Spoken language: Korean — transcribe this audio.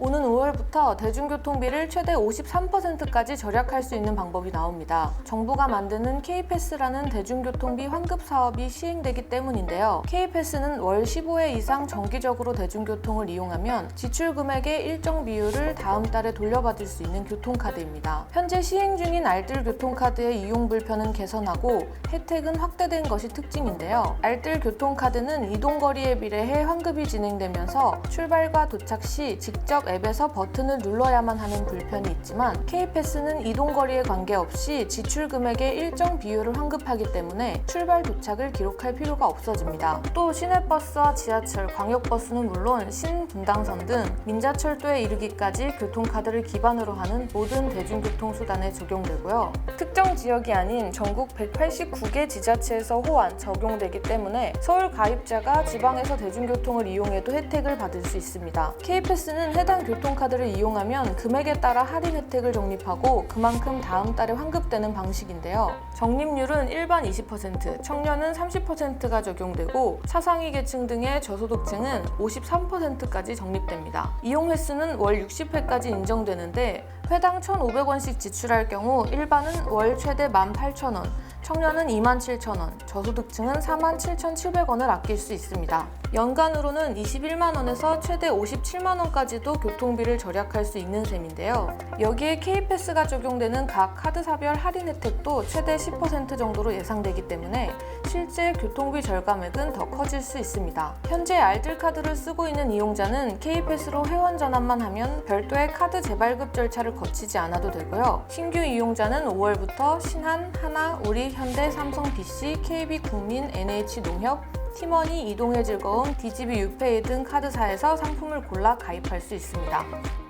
오는 5월부터 대중교통비를 최대 53%까지 절약할 수 있는 방법이 나옵니다. 정부가 만드는 K패스라는 대중교통비 환급 사업이 시행되기 때문인데요. K패스는 월 15회 이상 정기적으로 대중교통을 이용하면 지출 금액의 일정 비율을 다음 달에 돌려받을 수 있는 교통카드입니다. 현재 시행 중인 알뜰 교통카드의 이용 불편은 개선하고 혜택은 확대된 것이 특징인데요. 알뜰 교통카드는 이동거리에 비례해 환급이 진행되면서 출발과 도착 시 직접 앱에서 버튼을 눌러야만 하는 불편이 있지만 K패스는 이동거리에 관계없이 지출 금액의 일정 비율을 환급하기 때문에 출발 도착을 기록할 필요가 없어집니다. 또 시내버스와 지하철, 광역버스는 물론 신분당선 등 민자철도에 이르기까지 교통카드를 기반으로 하는 모든 대중교통수단에 적용되고요. 특정 지역이 아닌 전국 189개 지자체에서 호환, 적용되기 때문에 서울 가입자가 지방에서 대중교통을 이용해도 혜택을 받을 수 있습니다. K패스는 해당 교통카드를 이용하면 금액에 따라 할인 혜택을 적립하고 그만큼 다음 달에 환급되는 방식인데요. 적립률은 일반 20%, 청년은 30%가 적용되고 차상위 계층 등의 저소득층은 53%까지 적립됩니다. 이용 횟수는 월 60회까지 인정되는데 회당 1,500원씩 지출할 경우 일반은 월 최대 18,000원, 청년은 27,000원, 저소득층은 47,700원을 아낄 수 있습니다. 연간으로는 21만 원에서 최대 57만 원까지도 교통비를 절약할 수 있는 셈인데요. 여기에 K패스가 적용되는 각 카드사별 할인 혜택도 최대 10% 정도로 예상되기 때문에 실제 교통비 절감액은 더 커질 수 있습니다. 현재 알뜰카드를 쓰고 있는 이용자는 K패스로 회원 전환만 하면 별도의 카드 재발급 절차를 거치지 않아도 되고요. 신규 이용자는 5월부터 신한, 하나, 우리, 현대, 삼성, BC, KB국민, NH농협, 티머니, 이동의 즐거움, DGB 유페이 등 카드사에서 상품을 골라 가입할 수 있습니다.